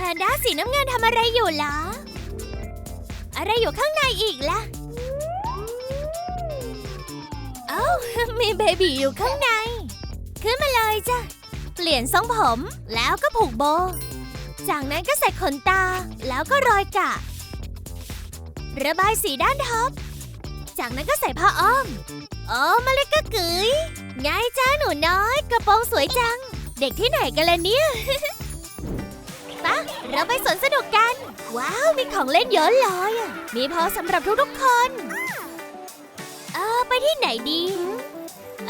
พนด้าสีน้ำเงินทำอะไรอยู่ล่ะ อะไรอยู่ข้างในอีกล่ะ เอ้า มีเบบีอยู่ข้างใน ขึ้นมาเลยจ้ะ เปลี่ยนทรงผมแล้วก็ผูกโบ จากนั้นก็ใส่ขนตาแล้วก็รอยกะ ระบายสีด้านท็อป จากนั้นก็ใส่ผ้าอ้อม โอ้มาเลยก็กึ๋ยไงจ้าหนูน้อย กระโปรงสวยจัง เด็กที่ไหนกันล่ะเนี่ย ปะ เราไปสวนสนุกกัน ว้าว มีของเล่นเยอะเลยอะมีพอสำหรับทุกๆคน เออ ไปที่ไหนดี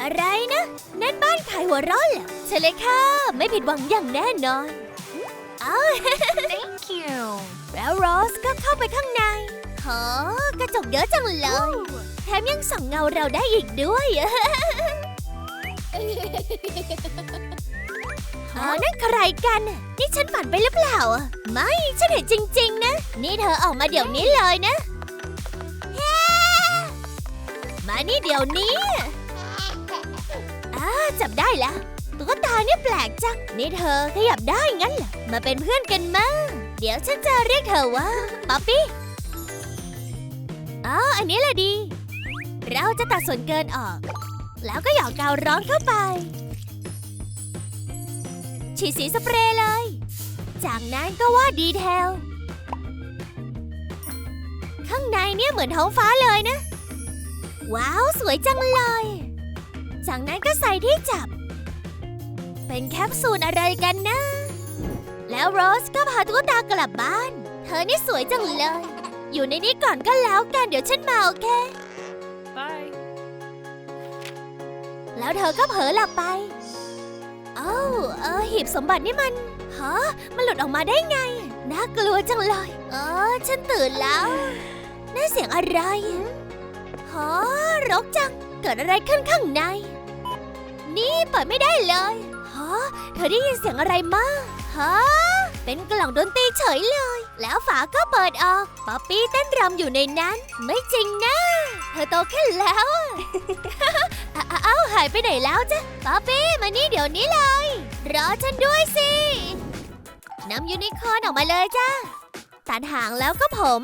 อะไรนะนั่นบ้านขายหัวเร้อนเหรอใช่เลยค่ะ ไม่ผิดหวังอย่างแน่นอนอ้าว Thank you. แล้วโรสก็เข้าไปข้างในโหกระจกเยอะจังเลย แถมยังส่องเงาเราได้อีกด้วย ออนั่นใครกัน นี่ฉันฝันไปหรือเปล่า ไม่ ฉันเห็นจริง ๆ นะ นี่เธอออกมาเดี๋ยวนี้เลยนะ มานี่เดี๋ยวนี้อ่าจับได้แล้วตุ๊กตาเนี่ยแปลกจัง นี่เธอขยับได้งั้นเหรอ มาเป็นเพื่อนกันมั้ง เดี๋ยวฉันจะเรียกเธอว่าป๊อปปี้อ๋ออันนี้แหละดี เราจะตัดส่วนเกินออก แล้วก็หยอกกาวร้อนเข้าไป ฉีดสีสเปรย์เลย จากนั้นก็วาดดีเทล ข้างในเนี่ยเหมือนท้องฟ้าเลยนะ ว้าว สวยจังเลย จากนั้นก็ใส่ที่จับ เป็นแคปซูลอะไรกันนะ แล้วโรสก็พาตุ๊กตากลับบ้าน เธอนี่สวยจังเลย อยู่ในนี้ก่อนก็แล้วกันเดี๋ยวฉันมาโอเค Bye. แล้วเธอก็เผลอหลับไปเอ้า เออหีบสมบัตินี่มันฮะมันหลุดออกมาได้ไง น่ากลัวจังเลย เออ ฉันตื่นแล้วนั่นเสียงอะไรฮะรกจัง เกิดอะไรขึ้นข้างใน นี่เปิดไม่ได้เลยฮะเธอได้ยินเสียงอะไรมาฮะเป็นกล่องดนตรีเฉยเลย แล้วฝาก็เปิดออก ป๊อปปี้เต้นรำอยู่ในนั้น ไม่จริงนะ เธอโตขึ้นแล้วอะอ้าเอ้าหายไปไหนแล้วจ๊ะป๊อปปี้มานี่เดี๋ยวนี้เลย รอฉันด้วยสินำยูนิคอร์นออกมาเลยจ้าตัดหางแล้วก็ผม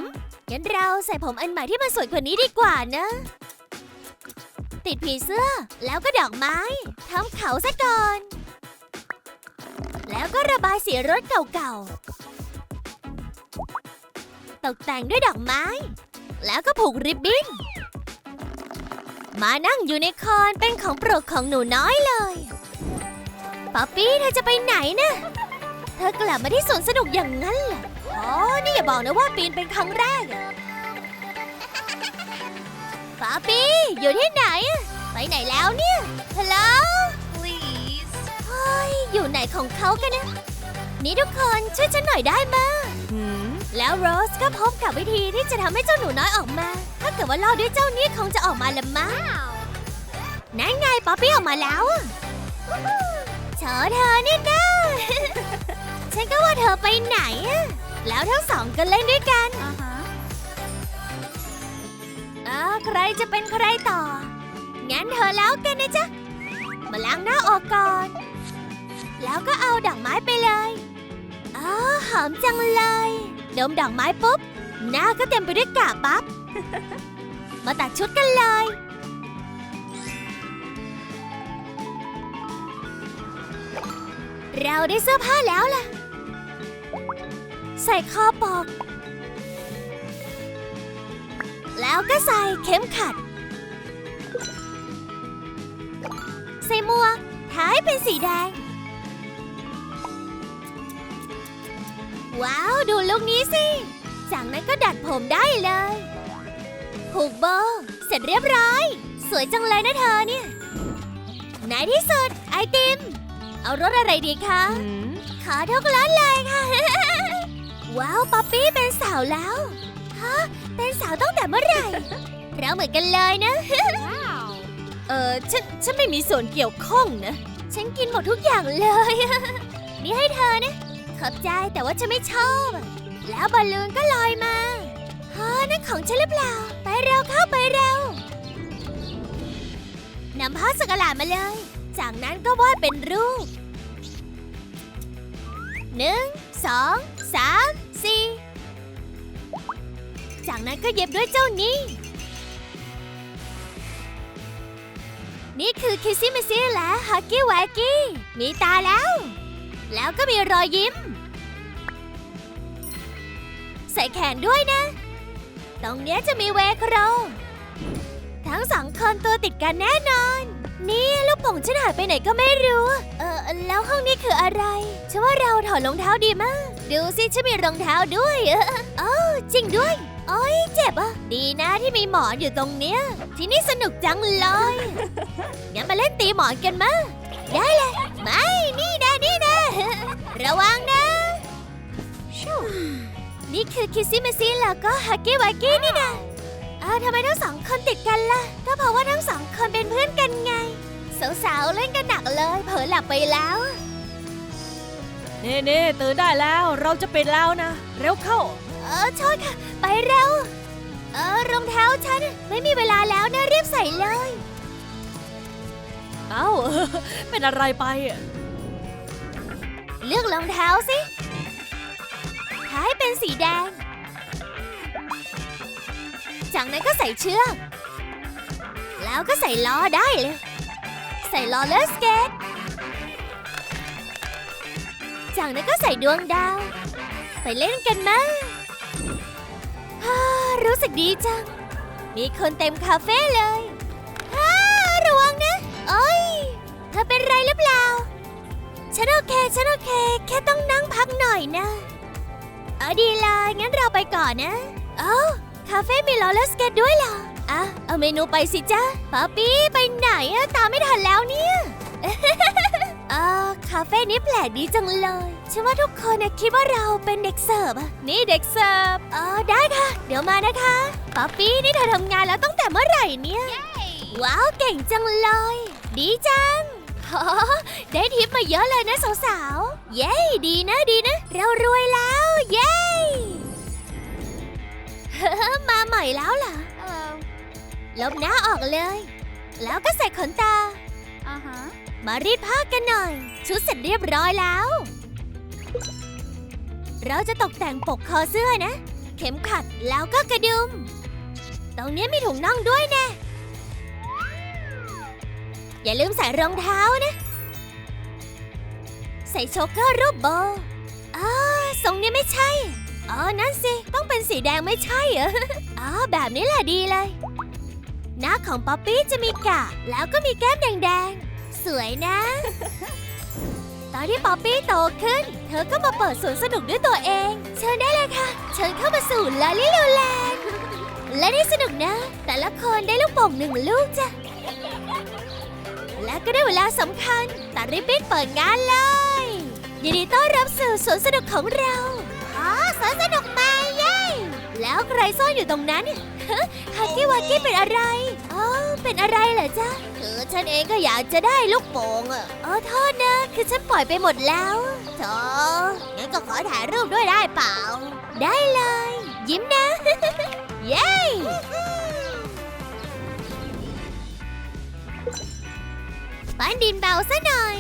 งั้นเราใส่ผมอันใหม่ที่มันสวยกว่านี้ดีกว่านะ ติดผีเสื้อแล้วก็ดอกไม้ทำเขาซะก่อน แล้วก็ระบายสีรถเก่าๆ ตกแต่งด้วยดอกไม้ แล้วก็ผูกริบบิ้น มานั่งยูนิคอร์นเป็นของโปรดของหนูน้อยเลย ป๊อปปี้เธอจะไปไหนนะเธอกลับมาที่สวนสนุกอย่างนั้นเหรออ๋อ นี่อย่าบอกนะว่าปีนเป็นครั้งแรกอะป๊อปปี้อยู่ที่ไหนอะไปไหนแล้วเนี่ยฮัลโหล Please. เฮ้ยอยู่ไหนของเขากันนะ นี่ทุกคนช่วยฉันหน่อยได้ไหม Hmm. แล้วโรสก็พบกับวิธีที่จะทำให้เจ้าหนูน้อยออกมา ถ้าเกิดว่าล่อด้วยเจ้านี้คงจะออกมาละมั้งนั่นไงป๊อปปี้ออกมาแล้ว เชอเธอนี่นะ ฉันก็ว่าเธอไปไหนอะแล้วทั้งสองก็เล่นด้วยกันออใครจะเป็นใครต่อ งั้นเธอแล้วกันนะจ๊ะ มาล้างหน้าออกก่อน แล้วก็เอาดอกไม้ไปเลยอ๋อหอมจังเลย ดมดอกไม้ปุ๊บ หน้าก็เต็มไปด้วยกาบปั๊บ มาตัดชุดกันเลย เราได้เสื้อผ้าแล้วล่ะ ใส่คอปอก แล้วก็ใส่เข็มขัด ใส่หมวกท้ายเป็นสีแดง ว้าว ดูลุคนี้สิ จากนั้นก็ดัดผมได้เลยผูกโบเสร็จเรียบร้อย สวยจังเลยนะเธอเนี่ยในที่สุดไอติม เอารสอะไรดีคะ Hmm. ขอทุกรสเลยค่ะ ว้าวป๊อปปี้เป็นสาวแล้วฮะเป็นสาวตั้งแต่เมื่อไหร่ เราเหมือนกันเลยนะ Wow. เออฉันฉันไม่มีส่วนเกี่ยวข้องนะ ฉันกินหมดทุกอย่างเลย นี่ให้เธอนะ ขอบใจแต่ว่าฉันไม่ชอบอะแล้วบอลลูนก็ลอยมาฮะนั่นของฉันหรือเปล่า ไปเร็วเข้าไปเร็วนำผ้าสกหลาดมาเลย จากนั้นก็วาดเป็นรูป หนึ่งสองสามสี่จากนั้นก็เย็บด้วยเจ้านี้ นี่คือคิซี่มิซี่และฮักกี้แวกกี้ มีตาแล้ว แล้วก็มีรอยยิ้ม ใส่แขนด้วยนะ ตรงเนี้ยจะมีเวโครทั้งสองคนตัวติดกันแน่นอน นี่ลูกโป่งฉันหายไปไหนก็ไม่รู้ เออแล้วห้องนี้คืออะไร ฉันว่าเราถอดรองเท้าดีมาก ดูสิฉันมีรองเท้าด้วยเออเออจริงด้วย โอ้ยเจ็บอะ ดีนะที่มีหมอนอยู่ตรงเนี้ย ที่นี่สนุกจังเลยงั้นมาเล่นตีหมอนกันมาได้เลย ไม่ นี่นะนี่นะ ระวังนะชู่นี่คือคิสซี่เมซี่แล้วก็ฮักกี้วักกี้นี่นะ อ้าวทำไมทั้งสองคนติดกันล่ะ ก็เพราะว่าทั้งสองคนเป็นเพื่อนกันไง สาวๆ เล่นกันหนักเลย เผลอหลับไปแล้วเน่เน่ตื่นได้แล้วเราจะปิดแล้วนะ เร็วเข้า เออโทษค่ะ ไปเร็ว เออรองเท้าฉัน ไม่มีเวลาแล้วนะรีบใส่เลย เอ้า เป็นอะไรไปอะเลือกรองเท้าสิท้ายเป็นสีแดง จากนั้นก็ใส่เชือก แล้วก็ใส่ล้อได้เลย ใส่ล้อเลสเกต จากนั้นก็ใส่ดวงดาว ไปเล่นกันมาฮ่ารู้สึกดีจัง มีคนเต็มคาเฟ่เลยฮ่าระวังนะ โอ้ยเธอเป็นไรหรือเปล่า ฉันโอเค ฉันโอเค แค่ต้องนั่งพักหน่อยนะ เออดีเลยงั้นเราไปก่อนนะ เอ้า คาเฟ่มีโรลเลอร์สเกตด้วยเหรออะเอาเมนูไปสิจ้าป๊าปี้ไปไหนอะตามไม่ทันแล้วเนี่ยเออคาเฟ่นี้แปลกดีจังเลยฉันว่าทุกคนนะคิดว่าเราเป็นเด็กเสิร์ฟอะนี่เด็กเสิร์ฟเออได้ค่ะ เดี๋ยวมานะคะป๊าปี้นี่เธอทำงานแล้วตั้งแต่เมื่อไหร่เนี่ย ว้าวเก่งจังเลย ดีจังฮะได้ทิปมาเยอะเลยนะสาวๆ เย้ดีนะดีนะ เรารวยแล้ว เย้ มาใหม่แล้วเหรอ Hello ลบหน้าออกเลย แล้วก็ใส่ขนตา uh huh มารีดผ้ากันหน่อย ชุดเสร็จเรียบร้อยแล้ว เราจะตกแต่งปกคอเสื้อนะ เข็มขัดแล้วก็กระดุม ตรงนี้มีถุงน่องด้วยแนะ อย่าลืมใส่รองเท้านะ ใส่โชกเกอร์รูปโบว์อ๋อทรงนี้ไม่ใช่ อ๋อ นั่นสิ ต้องเป็นสีแดงไม่ใช่เหรอ อ๋อ แบบนี้แหละดีเลย หน้าของป๊อปปี้จะมีกะ แล้วก็มีแก้มแดงๆ สวยนะ ตอนที่ป๊อปปี้โตขึ้น เธอก็มาเปิดสวนสนุกด้วยตัวเอง เชิญได้เลยค่ะ เชิญเข้ามาสู่ลาลิลูแลนด์และนี่สนุกนะ แต่ละคนได้ลูกโป่งหนึ่งลูกจ้ะ และก็ได้เวลาสำคัญตัดริบบิ้นเปิดงานเลย ยินดีต้อนรับสู่สวนสนุกของเรา ซ่อนอยู่ตรงนั้นฮักกี้วักกี้เป็นอะไรอ๋อเป็นอะไรเหรอจ๊ะคือฉันเองก็อยากจะได้ลูกโป่งอะอ๋อโทษนะ คือฉันปล่อยไปหมดแล้วโธ่งั้นก็ขอถ่ายรูปด้วยได้เปล่า ได้เลย ยิ้มนะ เย้ปั้นดินเบาซะหน่อย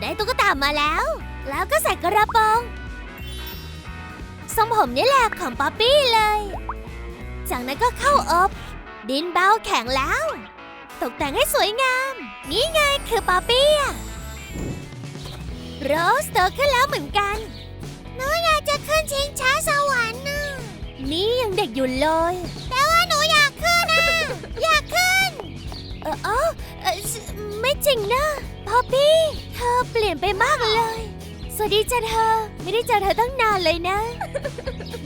ได้ตุ๊กตามาแล้ว แล้วก็ใส่กระโปรง ทรงผมนี่แหละของป๊อปปี้เลย จากนั้นก็เข้าอบ ดินเบาแข็งแล้ว ตกแต่งให้สวยงาม นี่ไงคือป๊อปปี้โรสโตขึ้นแล้วเหมือนกันหนูอยากจะขึ้นชิงช้าสวรรค์นะนี่ยังเด็กอยู่เลย แต่ว่าหนูอยากขึ้นนะ อยากขึ้น เออเออไม่จริงนะ ป๊อปปี้ เธอเปลี่ยนไปมากเลย สวัสดีจ้ะเธอ ไม่ได้เจอเธอตั้งนานเลยนะ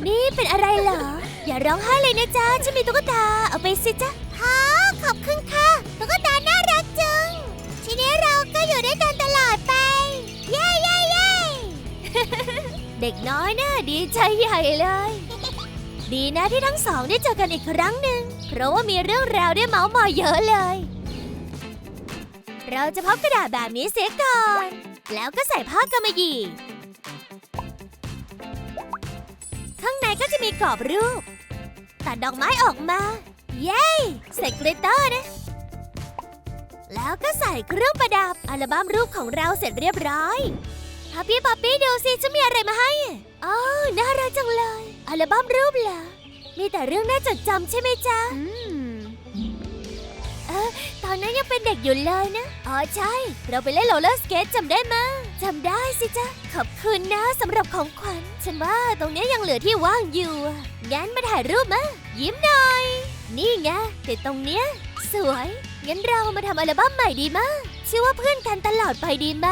นี่เป็นอะไรเหรอ อย่าร้องไห้เลยนะจ๊ะฉันมีตุ๊กตาเอาไปสิจ๊ะฮะขอบคุณค่ะตุ๊กตาน่ารักจัง ทีนี้เราก็อยู่ด้วยกันตลอดไป เย้เย้เย้เด็กน้อยน่ะดีใจใหญ่เลย ดีนะที่ทั้งสองได้เจอกันอีกครั้งหนึ่งเพราะว่ามีเรื่องราวได้เมาส์มอยเยอะเลย เราจะพับกระดาษแบบนี้เสียก่อน แล้วก็ใส่ผ้ากำมะหยี่ ข้างในก็จะมีกรอบรูป ตัดดอกไม้ออกมา เย้ ใส่กลิตเตอร์นะ แล้วก็ใส่เครื่องประดับ อัลบั้มรูปของเราเสร็จเรียบร้อยฮับปี้ป๊อปปี้ดูสิจะมีอะไรมาให้อ๋อน่ารักจังเลย อัลบั้มรูปเหรอ มีแต่เรื่องน่าจดจำใช่ไหมจ๊ะ อตอนนั้นยังเป็นเด็กอยู่เลยนะ อ๋อใช่ เราไปเล่นโรลเลอร์สเกตจำได้มจำได้สิจ๊ะ ขอบคุณนะสำหรับของขวัญ ฉันว่าตรงนี้ยังเหลือที่ว่างอยู่อะงั้นมาถ่ายรูปมะยิ้มหน่อย นี่ไงติดตรงเนี้ย สวย งั้นเรามาทำอัลบั้มใหม่ดีมะชื่อว่าเพื่อนกันตลอดไปดีไหม